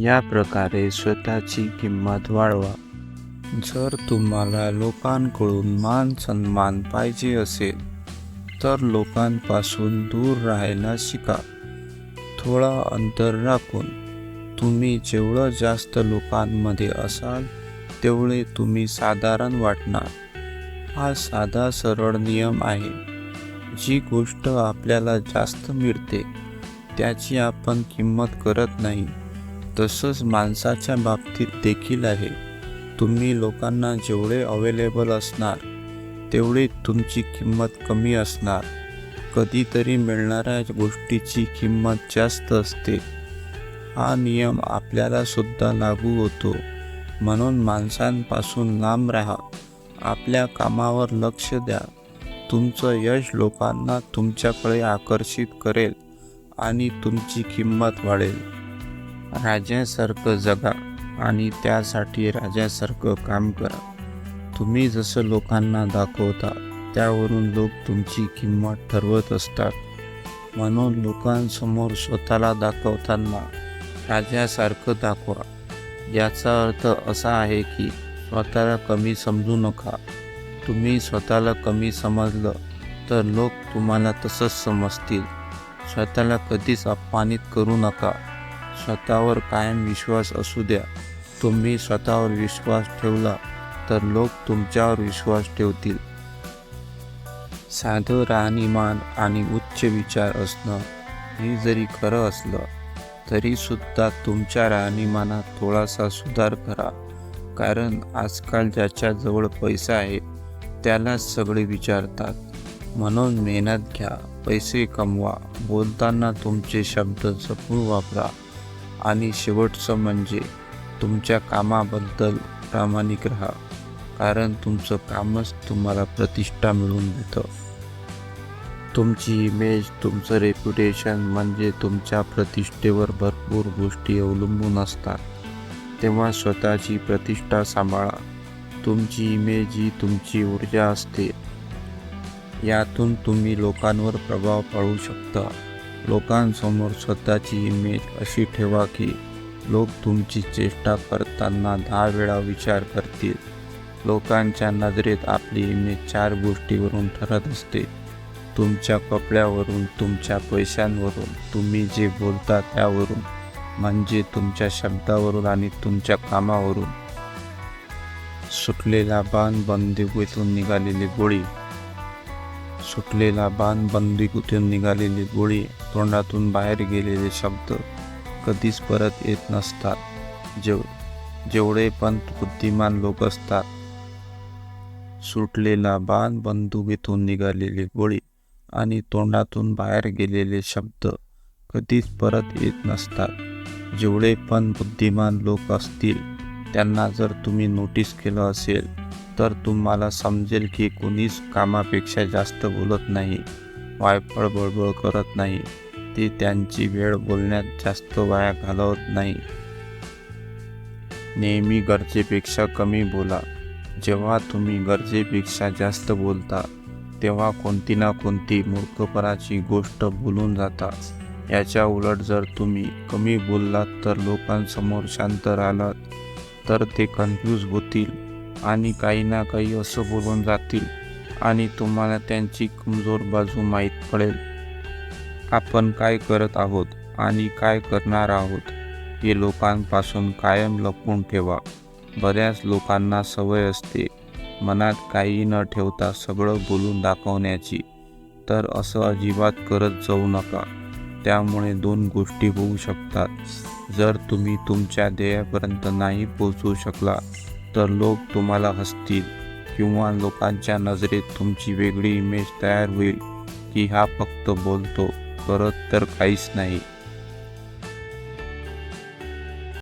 या प्रकारे स्वतःची किंमत वाढवा. जर तुम्हाला लोकांकडून मान सन्मान पाहिजे असेल तर लोकांपासून दूर राहायला शिका. थोडा अंतर राखून तुम्ही जेवढं जास्त लोकांमध्ये असाल तेवढे तुम्ही साधारण वाटणार. हा साधा सरळ नियम आहे. जी गोष्ट आपल्याला जास्त मिळते त्याची आपण किंमत करत नाही. तसंच माणसाच्या बाबतीत देखील आहे. तुम्ही लोकांना जेवढे अवेलेबल असणार तेवढी तुमची किंमत कमी असणार. कधीतरी मिळणाऱ्या गोष्टीची किंमत जास्त असते. हा नियम आपल्याला सुद्धा लागू होतो. म्हणून माणसांपासून लांब राहा. आपल्या कामावर लक्ष द्या. तुमचं यश लोकांना तुमच्याकडे आकर्षित करेल आणि तुमची किंमत वाढेल. राजासारखं जगा आणि त्यासाठी राजासारखं काम करा. तुम्ही जसं लोकांना दाखवता त्यावरून लोक तुमची किंमत ठरवत असतात. म्हणून लोकांसमोर स्वतःला दाखवताना राजासारखं दाखवा. याचा अर्थ असा आहे की स्वतःला कमी समजू नका. तुम्ही स्वतःला कमी समजलं तर लोक तुम्हाला तसंच समजतील. स्वतःला कधीच अपमानित करू नका. स्वतःवर कायम विश्वास असू द्या. तुम्ही स्वतःवर विश्वास ठेवला तर लोक तुमच्यावर विश्वास ठेवतील. साधं राहणीमान आणि उच्च विचार असणं हे जरी खरं असलं तरीसुद्धा तुमच्या राहणीमानात थोडासा सुधार करा. कारण आजकाल ज्याच्याजवळ पैसा आहे त्यालाच सगळे विचारतात. म्हणून मेहनत घ्या पैसे कमवा. बोलताना तुमचे शब्द जपून वापरा. आणि शेवटचं म्हणजे तुमच्या कामाबद्दल प्रामाणिक राहा. कारण तुमचं कामच तुम्हाला प्रतिष्ठा मिळवून देतं. तुमची इमेज तुमचं रेप्युटेशन म्हणजे तुमच्या प्रतिष्ठेवर भरपूर गोष्टी अवलंबून असतात. तेव्हा स्वतःची प्रतिष्ठा सांभाळा. तुमची इमेज ही तुमची ऊर्जा असते. यातून तुम्ही लोकांवर प्रभाव पाडू शकता. लोकांसमोर स्वतःची इमेज अशी ठेवा की लोक तुमची चेष्टा करताना दहा वेळा विचार करतील. लोकांच्या नजरेत आपली इमेज चार गोष्टीवरून ठरत असते. तुमच्या कपड्यावरून तुमच्या पैशांवरून तुम्ही जे बोलता त्यावरून म्हणजे तुमच्या शब्दावरून आणि तुमच्या कामावरून. सुटलेला बाण बंदुकीतून निघालेली गोळी सुटलेला बाण बंदुकीतून निघालेली गोळी तोंडातून बाहेर गेलेले शब्द कधीच परत येत नसतात. जेव जेवढे पण बुद्धिमान लोक असतात. सुटलेला बाण बंदुकीतून निघालेली गोळी आणि तोंडातून बाहेर गेलेले शब्द कधीच परत येत नसतात. जेवढे पण बुद्धिमान लोक असतील त्यांना जर तुम्ही नोटीस केलं असेल तर तुम्हाला समजेल की कोणीच कामापेक्षा जास्त बोलत नाही वायफळ बळबळ करत नाही ते त्यांची वेळ बोलण्यात जास्त वाया घालवत नाही. नेहमी गरजेपेक्षा कमी बोला. जेव्हा तुम्ही गरजेपेक्षा जास्त बोलता तेव्हा कोणती ना कोणती मूर्खपणाची गोष्ट बोलून जाता. याच्या उलट जर तुम्ही कमी बोललात तर लोकांसमोर शांत राहिलात तर ते कन्फ्यूज होतील. आणि काही ना काही असं बोलून जातील आणि तुम्हाला त्यांची कमजोर बाजू माहीत पडेल. आपण काय करत आहोत आणि काय करणार आहोत हे लोकांपासून कायम लपवून ठेवा. बऱ्याच लोकांना सवय असते मनात काही न ठेवता सगळं बोलून दाखवण्याची. तर असं अजिबात करत जाऊ नका. त्यामुळे दोन गोष्टी होऊ शकतात. जर तुम्ही तुमच्या ध्येयापर्यंत नाही पोचू शकला तर लोक तुम्हाला हसतील किंवा लोकांच्या नजरेत तुमची वेगळी इमेज तयार होईल की हा फक्त बोलतो करत तर काहीच नाही.